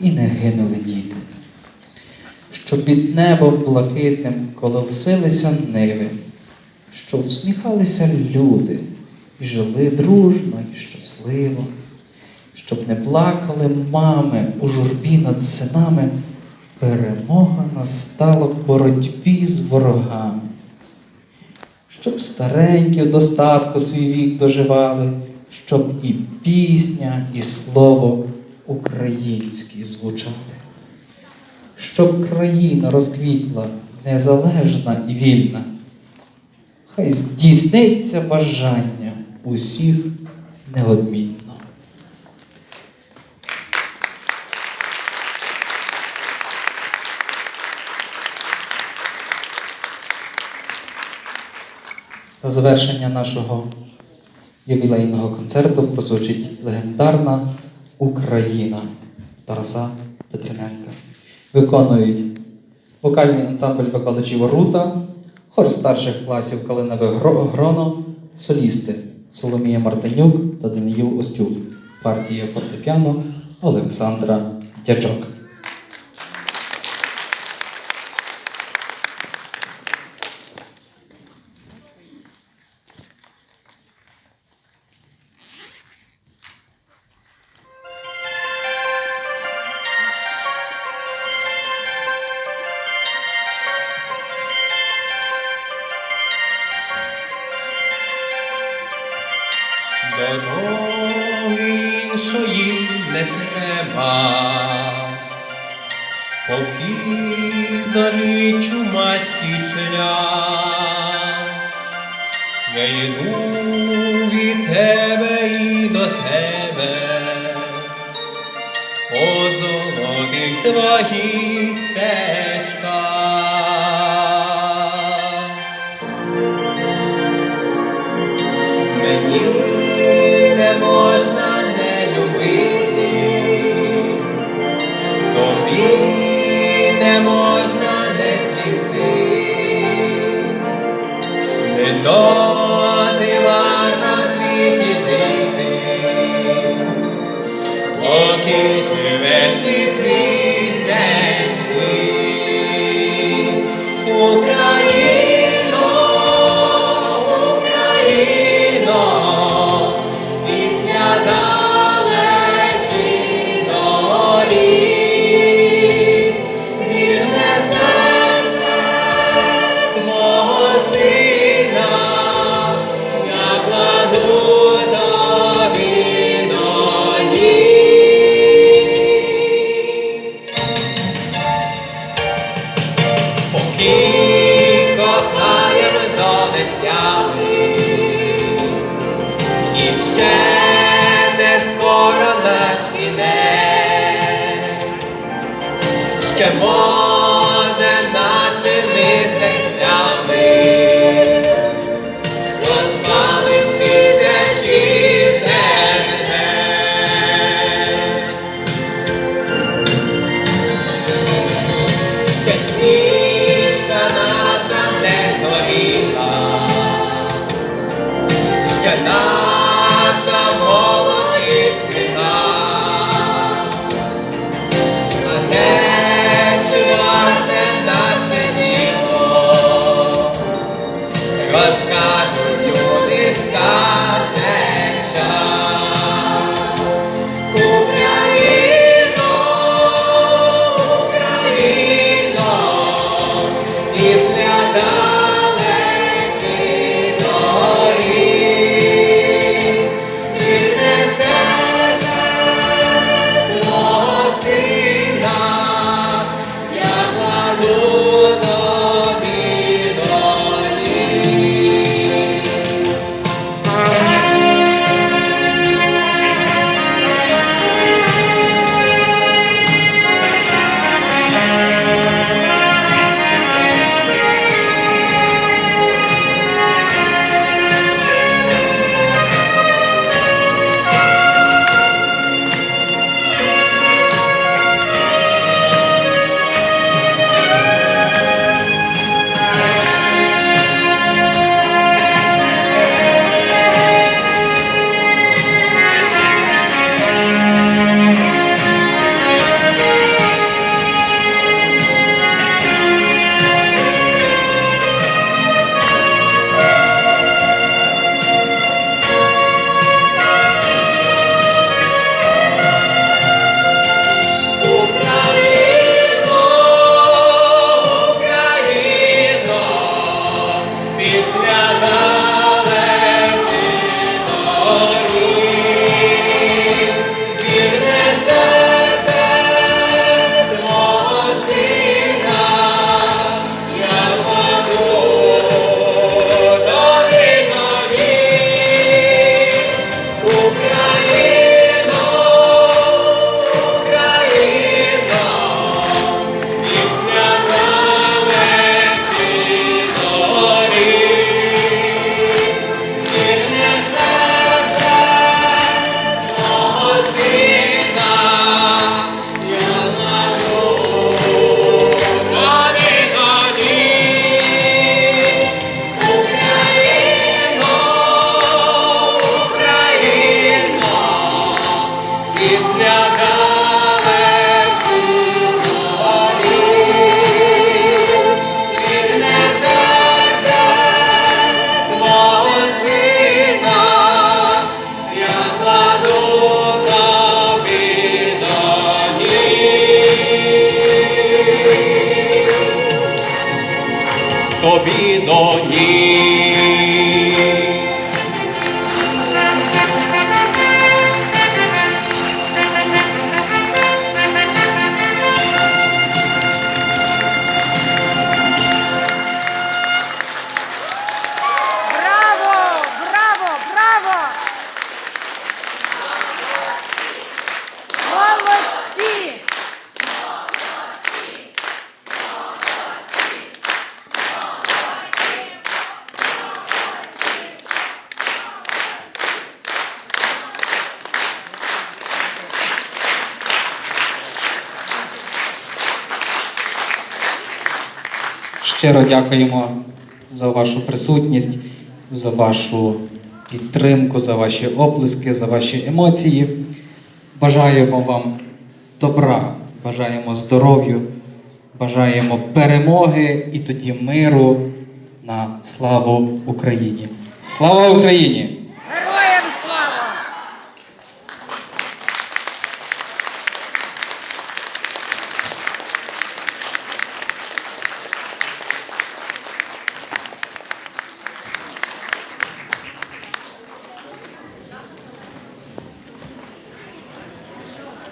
і не гинули діти. Що під небом блакитним колосилися ниви, що всміхалися люди і жили дружно і щасливо, щоб не плакали мами у журбі над синами, перемога настала в боротьбі з ворогами щоб старенькі в достатку свій вік доживали, щоб і пісня, і слово українські звучали, щоб країна розквітла незалежна і вільна. Хай здійсниться бажання усіх неодмінно. На завершення нашого ювілейного концерту прозвучить легендарна Україна Тараса Петрененка. Виконують вокальний ансамбль викладачів Рута, хор старших класів Калинове Гроно, солісти Соломія Мартинюк та Даниїл Остюк, партія фортепіано Олександра Дячок. Дороги іншої не треба, поки зорі чумацький шлях. Я йду від тебе і до тебе, по золотих твоїх стежках. Тобі не можна не звісти, не доти варто в que é bom. тобі до ніг. Щиро дякуємо за вашу присутність, за вашу підтримку, за ваші оплески, за ваші емоції. Бажаємо вам добра, бажаємо здоров'я, бажаємо перемоги і тоді миру на славу Україні. Слава Україні!